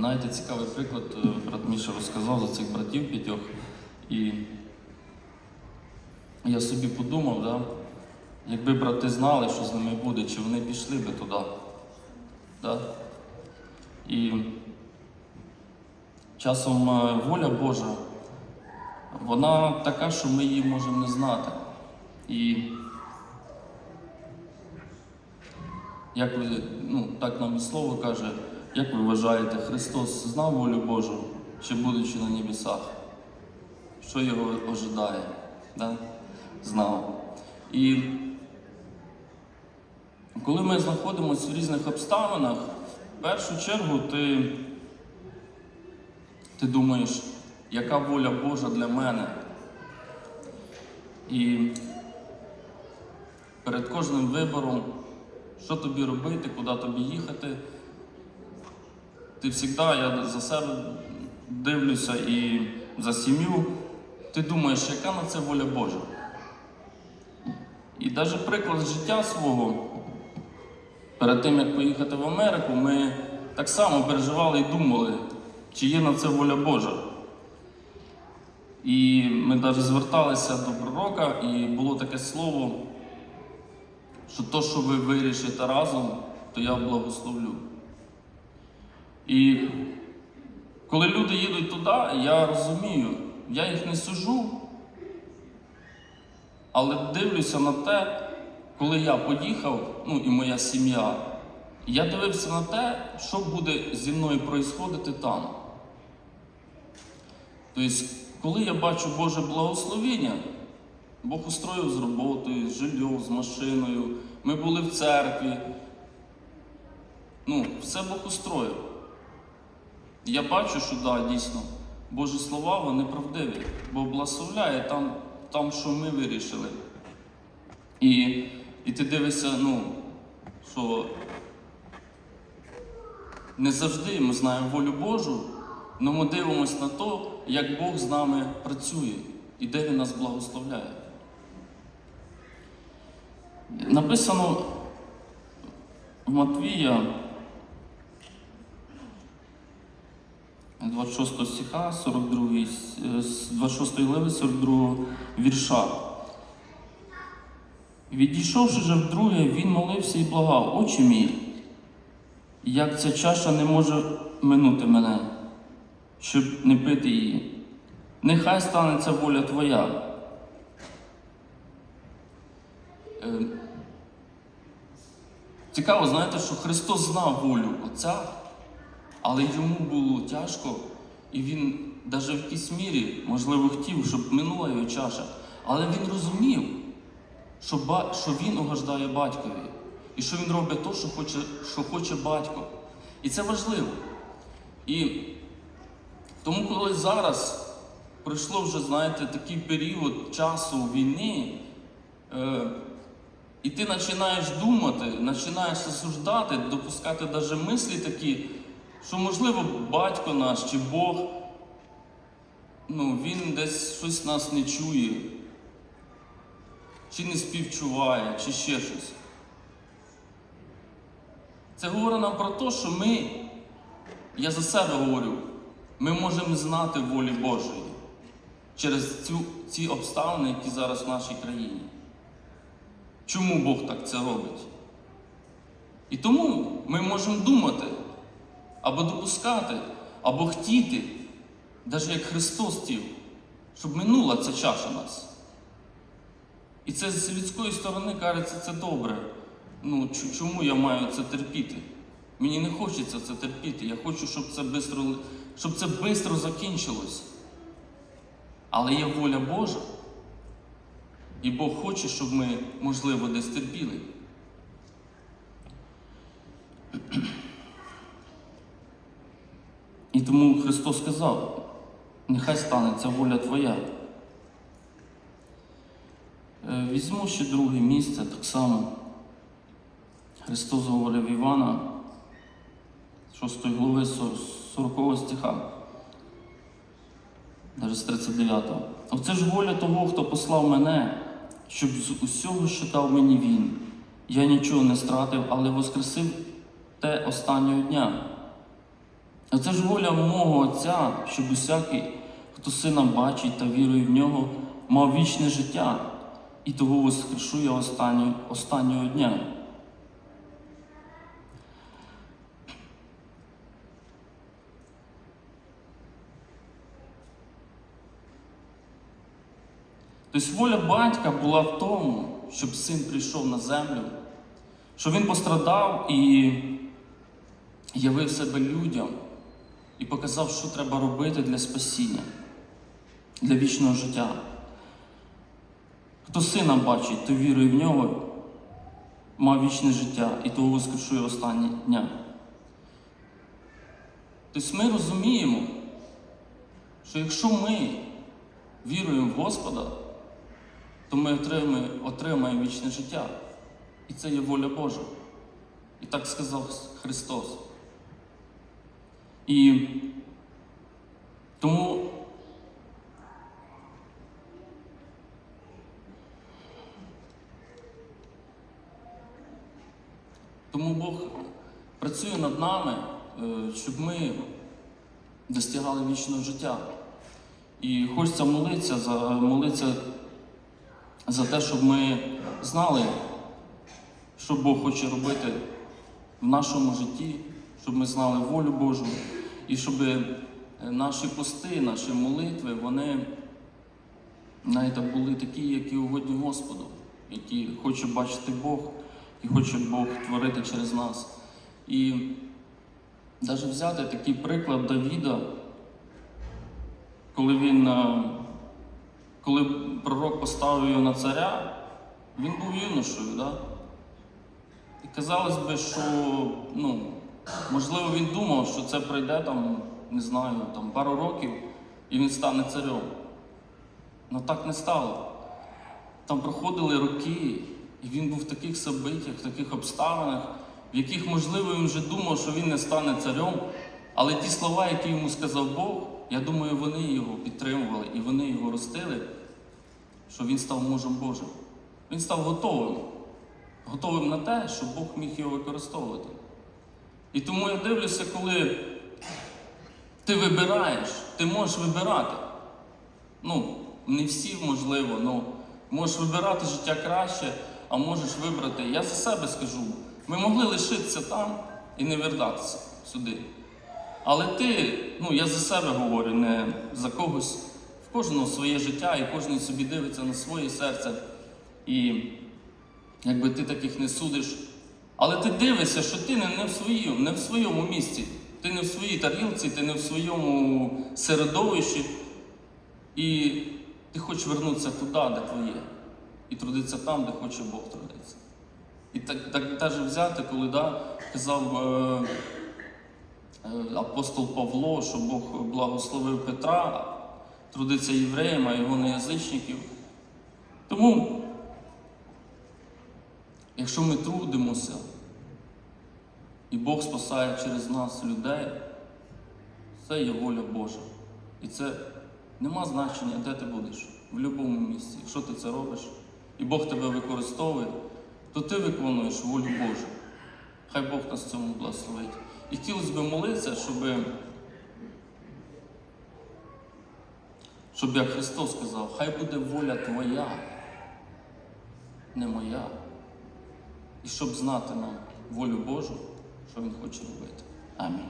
Знаєте, цікавий приклад, е, брат Міша розказав за цих братів п'ятьох. І я собі подумав, да, якби брати знали, що з ними буде, чи вони пішли би туди. Да? І часом е, воля Божа, вона така, що ми її можемо не знати. І як ви, ну, так нам і слово каже, як ви вважаєте, Христос знав волю Божу, чи будучи на небесах? Що його ожидає? Да? Знав. І коли ми знаходимося в різних обставинах, в першу чергу ти, ти думаєш, яка воля Божа для мене? І перед кожним вибором, що тобі робити, куди тобі їхати, ти завжди, я за себе дивлюся і за сім'ю, ти думаєш, яка на це воля Божа? І навіть приклад життя свого, перед тим як поїхати в Америку, ми так само переживали і думали, чи є на це воля Божа. І ми навіть зверталися до пророка, і було таке слово, що то, що ви вирішите разом, то я благословлю. І коли люди їдуть туди, я розумію, я їх не сужу, але дивлюся на те, коли я поїхав, ну і моя сім'я, я дивився на те, що буде зі мною проїсходити там. Тобто, коли я бачу Боже благословіння, Бог устроїв з роботою, з жильом, з машиною, ми були в церкві. Ну, все Бог устроїв. Я бачу, що да, дійсно, Божі слова вони правдиві, Бог благословляє там, там, що ми вирішили. І, і ти дивишся, ну, що не завжди ми знаємо волю Божу, але ми дивимося на те, як Бог з нами працює і де Він нас благословляє. Написано в Матвія 26 стиха, 42, е, з 26 глави 42 вірша. Відійшовши же вдруге, він молився і благав, очі мій, як ця чаша не може минути мене, щоб не пити її. Нехай станеться воля Твоя. Е, Цікаво, знаєте, що Христос знав волю Отця, але йому було тяжко, і він навіть в якійсь мірі, можливо, хотів, щоб минула його чаша. Але він розумів, що, ба- що він угождає батькові, і що він робить те, що хоче, що хоче батько. І це важливо. І тому, коли зараз пройшло вже, знаєте, такий період часу війни, е, і ти починаєш думати, починаєш осуждати, допускати навіть мислі такі, що, можливо, батько наш чи Бог, ну, він десь щось нас не чує, чи не співчуває, чи ще щось. Це говорить нам про те, що ми, я за себе говорю, ми можемо знати волі Божої через цю, ці обставини, які зараз в нашій країні. Чому Бог так це робить? І тому ми можемо думати, або допускати, або хотіти, навіть як Христос хотів, щоб минула ця чаша нас. І це з людської сторони кажеться, це добре. Ну, чому я маю це терпіти? Мені не хочеться це терпіти. Я хочу, щоб це бистро, щоб це бистро закінчилось. Але є воля Божа. І Бог хоче, щоб ми, можливо, десь терпіли. І тому Христос сказав, нехай станеться воля Твоя. Е, Візьму ще друге місце, так само. Христос говорив Івана, 6 глави 40 стиха, навіть з 39. Оце ж воля того, хто послав мене, щоб з усього, що дав мені він. Я нічого не стратив, але воскресив те останнього дня. А це ж воля мого Отця, щоб усякий, хто сина бачить та вірує в нього, мав вічне життя, і того воскрешу я останнього, останнього дня. Тобто воля батька була в тому, щоб син прийшов на землю, щоб він пострадав і явив себе людям і показав, що треба робити для спасіння, для вічного життя. Хто сина бачить, то вірує в нього, мав вічне життя і того воскрешує останні дня. Тобто ми розуміємо, що якщо ми віруємо в Господа, то ми отримаємо, отримаємо вічне життя. І це є воля Божа. І так сказав Христос. І тому тому Бог працює над нами, е, щоб ми достигали вічного життя. І хочеться молитися за молитися за те, щоб ми знали, що Бог хоче робити в нашому житті, щоб ми знали волю Божу, і щоб е, наші пости, наші молитви, вони знаєте, були такі, які угодні Господу, які хоче бачити Бог і хоче Бог творити через нас. І навіть взяти такий приклад Давіда, коли він, е, коли пророк поставив його на царя, він був юношою, да? І казалось би, що ну, можливо він думав, що це пройде там, не знаю, там пару років, і він стане царем. Але так не стало. Там проходили роки, і він був в таких событиях, в таких обставинах, в яких, можливо, він вже думав, що він не стане царем. Але ті слова, які йому сказав Бог, я думаю, вони його підтримували і вони його ростили, що він став мужем Божим. Він став готовим. Готовим на те, щоб Бог міг його використовувати. І тому я дивлюся, коли ти вибираєш, ти можеш вибирати. Ну, не всі можливо, ну можеш вибирати життя краще, а можеш вибрати. Я за себе скажу, ми могли лишитися там і не вертатися сюди. Але ти, ну я за себе говорю, не за когось, в кожного своє життя, і кожен собі дивиться на своє серце. І якби ти таких не судиш. Але ти дивишся, що ти не, не, в своєму, не в своєму місці, ти не в своїй тарілці, ти не в своєму середовищі. І ти хочеш вернутися туди, де твоє, і трудитися там, де хоче Бог трудитися. І так, так теж взяти, коли да, казав е, е, апостол Павло, що Бог благословив Петра, трудиться євреям, а його не язичників. Тому, якщо ми трудимося, і Бог спасає через нас людей, це є воля Божа. І це нема значення, де ти будеш, в будь-якому місці. Якщо ти це робиш, і Бог тебе використовує, то ти виконуєш волю Божу. Хай Бог нас цьому благословить. І хотілося б молитися, щоб, щоб як Христос сказав, хай буде воля Твоя, не моя. І щоб знати нам волю Божу, що Він хоче робити. Амінь.